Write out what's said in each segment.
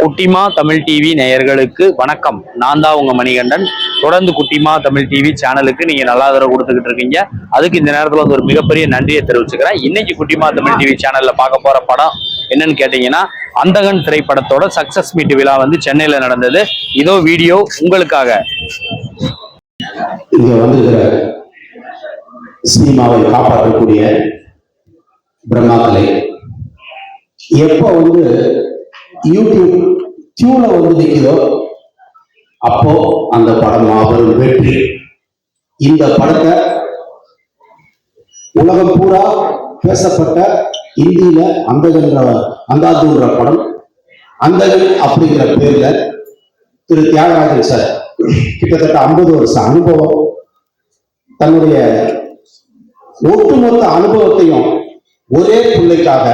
குட்டிமா தமிழ் டிவி நேயர்களுக்கு வணக்கம். நான் தான் உங்க மணிகண்டன். தொடர்ந்து குட்டிமா தமிழ் டிவி சேனலுக்கு நீங்க நல்லா தர கொடுத்துக்கிட்டு இருக்கீங்க. அதுக்கு இந்த நேரத்துல வந்து ஒரு மிகப்பெரிய நன்றியை தெரிவிச்சுக்கிறேன். இன்னைக்கு குட்டிமா தமிழ் டிவி சேனல்ல பார்க்க போற படம் என்னன்னு கேட்டீங்கன்னா அந்தகன் திரைப்படத்தோட சக்சஸ் மீட் விழா வந்து சென்னையில நடந்தது. இதோ வீடியோ உங்களுக்காக. இங்க வந்திருக்கிற சினிமாவை காப்பாற்றக்கூடிய பிரம்மாக்களை எப்போ வந்து யூடியூப் டியூல வந்து நிக்குதோ அப்போ அந்த படம் மாபெரும் வெற்றி. இந்த படத்தை உலகம் பூரா பேசப்பட்ட இந்தியில அந்தகன்ற அந்தாதுன்ற படம். அந்தகன் அப்படிங்கிற பேர்ல திரு தியாகராஜன் சார் கிட்டத்தட்ட ஐம்பது வருஷம் அனுபவம். தன்னுடைய ஒட்டுமொத்த அனுபவத்தையும் ஒரே பிள்ளைக்காக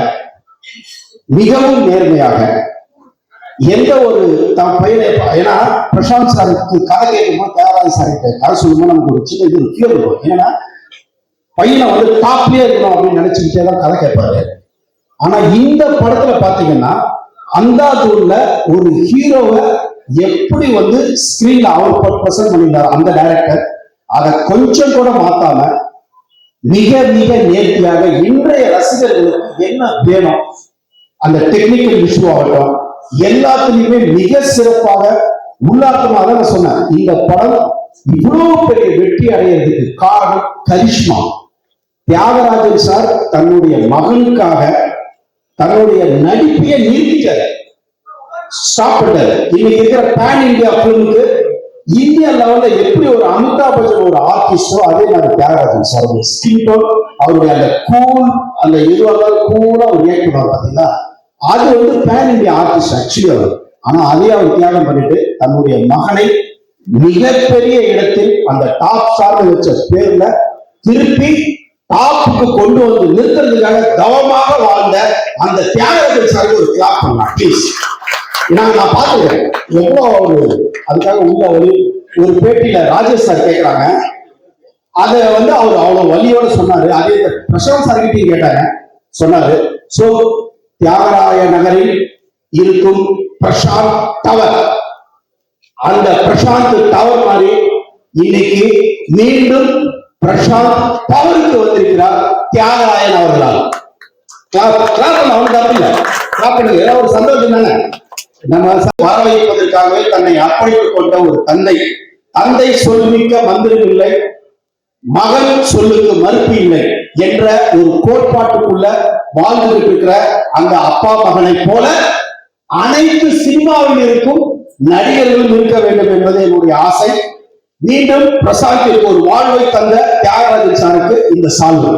மிகவும் நேர்மையாக எந்த ஒரு தான் பையனை ஏன்னா பிரசாந்த் சாருக்கு கதை கேட்கும்போது தியாகராஜன் சாருக்கு கதை சொல்லும்போது நமக்கு ஒரு சின்ன இது ஃபீல் இருக்கும் ஏன்னா பையனை வந்து டாப்லயே இருக்கணும் அப்படின்னு நினைச்சுக்கிட்டே தான் கதை கேட்பாரு. ஆனா இந்த படத்துல பாத்தீங்கன்னா அந்தாதூர்ல ஒரு ஹீரோவை எப்படி வந்து ஸ்கிரீன்ல அவர் பிரசன்ட் பண்ணியிருந்தார் அந்த டைரக்டர் அதை கொஞ்சம் கூட மாத்தாம மிக மிக நேர்த்தியாக இன்றைய ரசிகர்களுக்கு என்ன வேணும்? அந்த டெக்னிக்கல் இஷ்யூ ஆகட்டும் எல்லாத்துலயுமே மிக சிறப்பாக உள்ளார்த்தமாக நான் சொன்னேன். இந்த படம் இவ்வளவு பெரிய வெற்றி அடையிறதுக்கு காரணம் கரிஷ்மா. தியாகராஜன் சார் தன்னுடைய மகனுக்காக தன்னுடைய நடிப்பையை நிறுத்திட்டார். ஸ்டாப் பண்ணாரு இன்னைக்கு இருக்கிற பேன் இந்தியா பிலிமுக்கு இந்தியா லெவல்ல எப்படி ஒரு அமிதாப் பச்சன் ஒரு ஆர்டிஸ்டோ அதே மாதிரி தியாகராஜன் சார் ஸ்கின் டோன் அவருடைய அந்த கூல் அந்த இதுவாக கூலா ஒரு ரியாக்ட் பண்ணுவார் பாத்தீங்களா? அது வந்து பேன் இந்தியா ஆர்டிஸ்ட் ஆக்சுவலி அவர். ஆனா அதே அவர் தியாகம் பண்ணிட்டு தன்னுடைய மகனை மிகப்பெரிய இடத்தில் அந்த டாப் சார்ந்து வச்ச பேர்ல திருப்பி டாப்புக்கு கொண்டு வந்து நிறுத்துறதுக்காக தவமாக வாழ்ந்த அந்த தியாகத்தின் சாருக்கு ஒரு கிளாப் பண்ணலாம் ப்ளீஸ் நான் நான் பார்த்துக்கிறேன். எவ்வளோ ஒரு அதுக்காக உள்ள ஒரு ஒரு பேட்டியில ராஜேஷ் சார் கேட்குறாங்க. அதை வந்து அவர் அவ்வளோ வலியோட சொன்னாரு. அதே பிரசாந்த் சார் கிட்டையும் கேட்டாங்க. சொன்னாரு. சோ தியாகராய நகரில் இருக்கும் பிரசாந்த் டவர் அந்த பிரசாந்த் டவர் மாதிரி இன்னைக்கு மீண்டும் பிரசாந்த் டவருக்கு வந்திருக்கிறார் தியாகராயன் அவர்களால். ஏதாவது ஒரு சந்தோஷம் தானே? நம்ம வர தன்னை அர்ப்பணித்துக் கொண்ட ஒரு தந்தை. தந்தை சொல்மிக்க மந்திரம் இல்லை. மகன் சொல்லுக்கு மறுப்பு இல்லை என்ற ஒரு கோட்பாட்டுக்குள்ள வாழ்ந்துட்டு இருக்கிற அந்த அப்பா மகனை போல அனைத்து சினிமாவில் இருக்கும் நடிகர்களும் இருக்க வேண்டும் என்பது என்னுடைய ஆசை. மீண்டும் பிரசாந்திற்கு ஒரு வாழ்வை தந்த தியாகராஜன் சாருக்கு இந்த சால்வு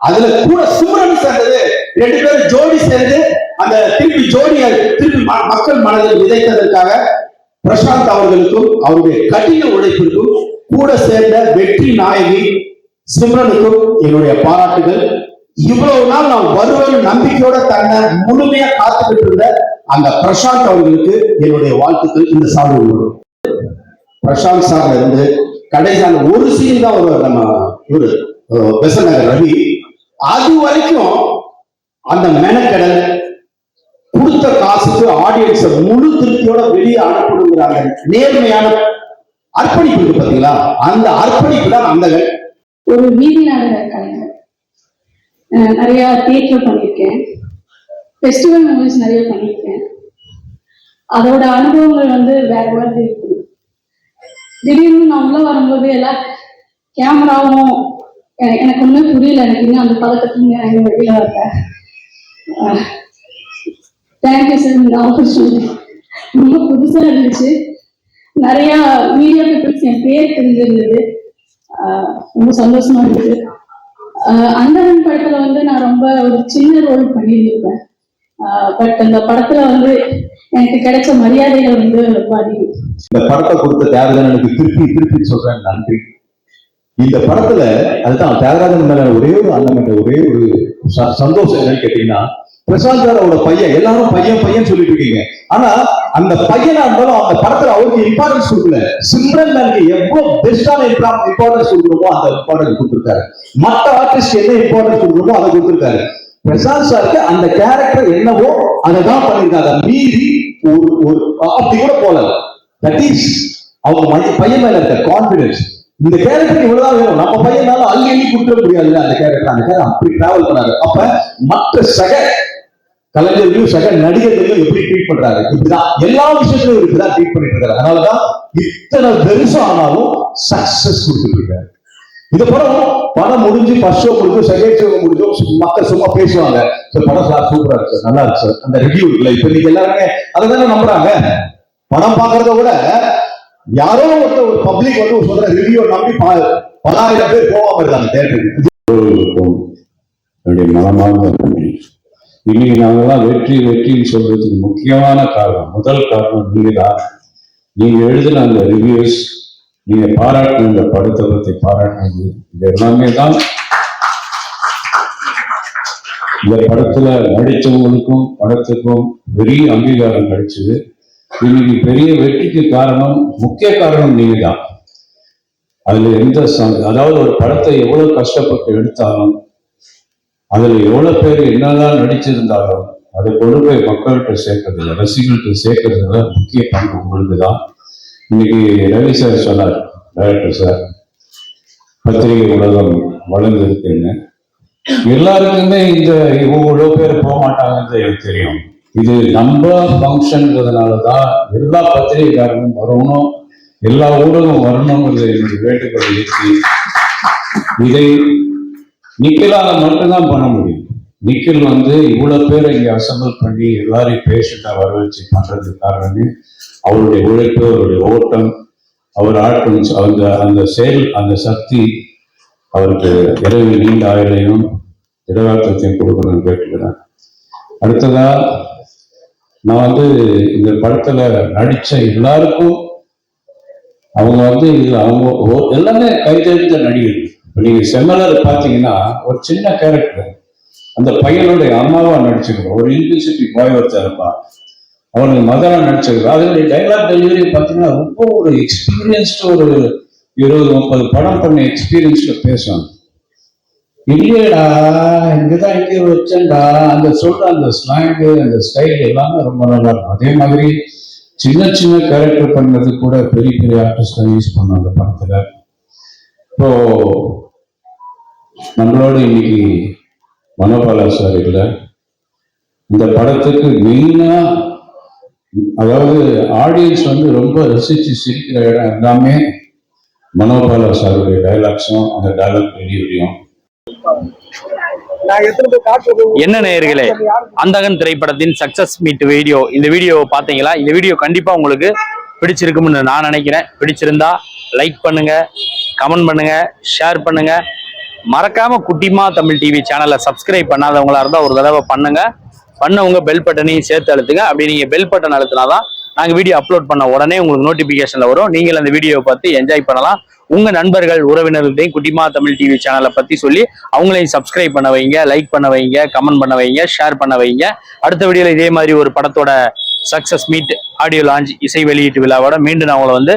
அதுல கூட சுமரன் சேர்ந்தது ரெண்டு பேரும் ஜோடி சேர்ந்து அந்த திருப்பி ஜோடியை திருப்பி ம- மக்கள் மனதில் விதைத்ததற்காக பிரசாந்த் அவர்களுக்கும் அவருடைய கடின உழைப்பிற்கும் கூட சேர்ந்த வெற்றி நாயகி சிம்ரனுக்கும் என்னுடைய பாராட்டுகள். இவ்வளவு நாள் நான் வருவேன் நம்பிக்கையோட தன்னை முழுமையா காத்துக்கிட்டு இருந்த அந்த பிரசாந்த் அவர்களுக்கு என்னுடைய வாழ்த்துக்கள் இந்த சால்வு பிரசாந்த் சார்ல இருந்து கடைசியான ஒரு சீன் தான் வருவார் நம்ம இவரு பெசநகர் ரவி. அது வரைக்கும் அந்த மெனக்கடல் கொடுத்த காசுக்கு ஆடியன்ஸை முழு திருப்தியோட வெளியே அனுப்பணுங்கிறாங்க. நேர்மையான அர்ப்பணிப்பு இருக்கு பாத்தீங்களா? அந்த அர்ப்பணிப்பு தான் அந்த ஒரு வீதி நாடக கலைஞர். நிறைய தியேட்டர் பண்ணியிருக்கேன். ஃபெஸ்டிவல் மூவிஸ் நிறைய பண்ணியிருக்கேன். அதோட அனுபவங்கள் வந்து வேற மாதிரி இருக்கும். திடீர்னு நான் உள்ள வரும்போது எல்லாம் கேமராவும் எனக்கு ஒன்றும் புரியல. எனக்கு இன்னும் அந்த பதக்கத்துல நான் வெளியில வரேன் தேங்க்யூ சார் இந்த ஆப்பர்ச்சுனிட்டி ரொம்ப புதுசா இருந்துச்சு. நிறைய மீடியா பீப்புள்ஸ் என் பேர் தெரிஞ்சிருந்தது. ரொம்ப சந்தோஷமா இருந்தது. அந்தரன் படத்துல வந்து நான் ரொம்ப ஒரு சின்ன ரோல் பண்ணியிருந்திருப்பேன் பட் அந்த படத்துல வந்து எனக்கு கிடைச்ச மரியாதைகள் வந்து ரொம்ப அதிகம் இந்த படத்தை கொடுத்த தியாகராஜனுக்கு திருப்பி திருப்பி சொல்றேன் நன்றி. இந்த படத்துல அதுதான் தியாகராஜன் மேல ஒரே ஒரு அண்ணன் மேல ஒரே ஒரு ச- சந்தோஷம் என்னன்னு கேட்டீங்கன்னா பிரசாந்த் அவரோட பையன் எல்லாரும் பையன் பையன் சொல்லிட்டு இருக்கீங்க. ஆனா அந்த பையனா இருந்தாலும் அந்த படத்துல அவருக்கு இம்பார்ட்டன்ஸ் கொடுக்கல சிம்ரன் மேலுக்கு எவ்வளவு பெஸ்டான இம்பார்ட்டன்ஸ் கொடுக்கணுமோ அந்த இம்பார்ட்டன்ஸ் கொடுத்துருக்காரு. மற்ற ஆர்டிஸ்ட் என்ன இம்பார்ட்டன்ஸ் கொடுக்கணுமோ அதை கொடுத்துருக்காரு. பிரசாந்த் சாருக்கு அந்த கேரக்டர் என்னவோ அதை தான் பண்ணியிருக்காங்க மீறி ஒரு ஒரு அப்படி கூட போல தட் இஸ் அவங்க பையன் மேல இருக்க கான்பிடன்ஸ் இந்த கேரக்டர் இவ்வளவுதான் வேணும். நம்ம பையனால அள்ளி அள்ளி கொடுத்துட முடியாதுல்ல அந்த கேரக்டர் அந்த கேரக்டர் அப்படி டிராவல் பண்ணாரு. அப்ப மற்ற சக கலைஞர்களையும் சக நடிகர்களையும் எப்படி ட்ரீட் பண்றாரு? இப்படிதான் எல்லா விஷயத்திலும் இப்படிதான் ட்ரீட் பண்ணிட்டு இருக்காரு. அதனாலதான் இத்தனை பெருசா ஆனாலும் சக்சஸ் கொடுத்துட்டு இருக்காரு. இது படம் படம் முடிஞ்சு ஃபர்ஸ்ட் ஷோ முடிஞ்சு செகண்ட் ஷோ முடிஞ்சு மக்கள் சும்மா பேசுவாங்க. சார் படம் சார் சூப்பரா இருக்கு சார் நல்லா இருக்கு சார். அந்த ரிவ்யூ இருக்குல்ல இப்ப நீங்க எல்லாருமே அதை தானே நம்புறாங்க. படம் பாக்குறத விட யாரோ ஒருத்தர் ஒரு பப்ளிக் வந்து ஒரு சொல்ற ரிவ்யூ நம்பி பலாயிரம் பேர் போகாம இருக்காங்க தேட்டருக்கு என்னுடைய மனமார்ந்த நன்றி இன்னைக்கு நாங்கெல்லாம் வெற்றி வெற்றின்னு சொல்றதுக்கு முக்கியமான காரணம் முதல் காரணம் நீங்க தான் நீங்க எழுதின அந்த ரிவ்யூஸ் நீங்க பாராட்டின இந்த படத்தை பத்தி பாராட்டினது இது எல்லாமே தான் இந்த படத்துல நடித்தவங்களுக்கும் படத்துக்கும் பெரிய அங்கீகாரம் கிடைச்சது. இன்னைக்கு பெரிய வெற்றிக்கு காரணம் முக்கிய காரணம் நீங்க தான் அதுல எந்த அதாவது ஒரு படத்தை எவ்வளவு கஷ்டப்பட்டு எடுத்தாலும் அதுல எவ்வளவு பேர் என்னதான் நடிச்சிருந்தாலும் அதை கொண்டு போய் மக்கள்கிட்ட சேர்க்கறதுல ரசிகர்கள்ட்ட சேர்க்கறதுல முக்கிய பங்கு உங்களுக்கு தான் இன்னைக்கு ரவி சார் சொன்னார் டைரக்டர் சார் பத்திரிகை உலகம் வளர்ந்துருக்குன்னு. எல்லாருக்குமே இந்த இவ்வளோ பேர் போக மாட்டாங்கன்றது எனக்கு தெரியும். இது நம்ம ஃபங்க்ஷன்றதுனால தான் எல்லா பத்திரிகைக்காரங்களும் வரணும் எல்லா ஊடகம் வரணுங்கிறது என்னுடைய வேண்டுகோள் இயக்கி இதை நிக்கிலால மட்டும்தான் பண்ண முடியும். நிக்கில் வந்து இவ்வளவு பேரை இங்கே அசம்பிள் பண்ணி எல்லாரையும் பேஷண்டா வர வச்சு பண்றதுக்கு காரணமே அவருடைய உழைப்பு அவருடைய ஓட்டம் அவர் ஆட்டும் அந்த அந்த செயல் அந்த சக்தி அவருக்கு இரவு நீண்ட ஆயுளையும் இடவாக்கத்தையும் கொடுக்கணும்னு கேட்டுக்கிறேன். அடுத்ததா நான் வந்து இந்த படத்துல நடிச்ச எல்லாருக்கும் அவங்க வந்து இதுல அவங்க ஓ- எல்லாமே கைதெழுந்த நடிகர்கள். இப்ப நீங்க செம்மலர் பாத்தீங்கன்னா ஒரு சின்ன கேரக்டர் அந்த பையனுடைய அம்மாவா நடிச்சிருக்கோம் ஒரு யூனிவர்சிட்டி பாய் ஒருத்தர் இருப்பான் அவனுக்கு மதரா நடிச்சிருக்கோம் அதனுடைய டைலாக் டெலிவரி பாத்தீங்கன்னா ரொம்ப ஒரு எக்ஸ்பீரியன்ஸ்டு ஒரு இருபது முப்பது படம் பண்ண எக்ஸ்பீரியன்ஸ்ல பேசுவாங்க. இல்லையடா இங்கதான் இங்கே வச்சேன்டா அந்த சொல்ற அந்த ஸ்லாங்கு அந்த ஸ்டைல் எல்லாமே ரொம்ப நல்லா இருக்கும். அதே மாதிரி சின்ன சின்ன கேரக்டர் பண்ணது கூட பெரிய பெரிய ஆர்டிஸ்ட் யூஸ் பண்ணோம் அந்த படத்துல. இப்போ நம்மளோட இன்னைக்கு மனோபாலா சார் இல்லை இந்த படத்துக்கு மெயினா அதாவது ஆடியன்ஸ் வந்து ரொம்ப ரசிச்சு சிரிக்கிற இடம் எல்லாமே மனோபாலா சாருடைய டைலாக்ஸும் அந்த டைலாக் டெலிவரியும் என்ன நேயர்களே அந்தகன் திரைப்படத்தின் சக்சஸ் மீட் வீடியோ இந்த வீடியோவை பார்த்தீங்களா? இந்த வீடியோ கண்டிப்பா உங்களுக்கு பிடிச்சிருக்கும்னு நான் நினைக்கிறேன். பிடிச்சிருந்தா லைக் பண்ணுங்க கமெண்ட் பண்ணுங்க ஷேர் பண்ணுங்க. மறக்காம குட்டிமா தமிழ் டிவி சேனலை சப்ஸ்கிரைப் பண்ணாதவங்களா இருந்தால் ஒரு தடவை பண்ணுங்க. பண்ணவங்க பெல் பட்டனையும் சேர்த்து அழுத்துங்க. அப்படி நீங்க பெல் பட்டன் அழுத்தினாதான் நாங்கள் வீடியோ அப்லோட் பண்ண உடனே உங்களுக்கு நோட்டிபிகேஷன்ல வரும். நீங்கள் அந்த வீடியோவை பார்த்து என்ஜாய் பண்ணலாம். உங்க நண்பர்கள் உறவினர்களையும் குட்டிமா தமிழ் டிவி சேனலை பத்தி சொல்லி அவங்களையும் சப்ஸ்கிரைப் பண்ண வைங்க லைக் பண்ண வைங்க கமெண்ட் பண்ண வைங்க ஷேர் பண்ண வைங்க. அடுத்த வீடியோல இதே மாதிரி ஒரு படத்தோட சக்சஸ் மீட் ஆடியோ லான்ச் இசை வெளியீட்டு விழாவோட மீண்டும் நான் உங்களை வந்து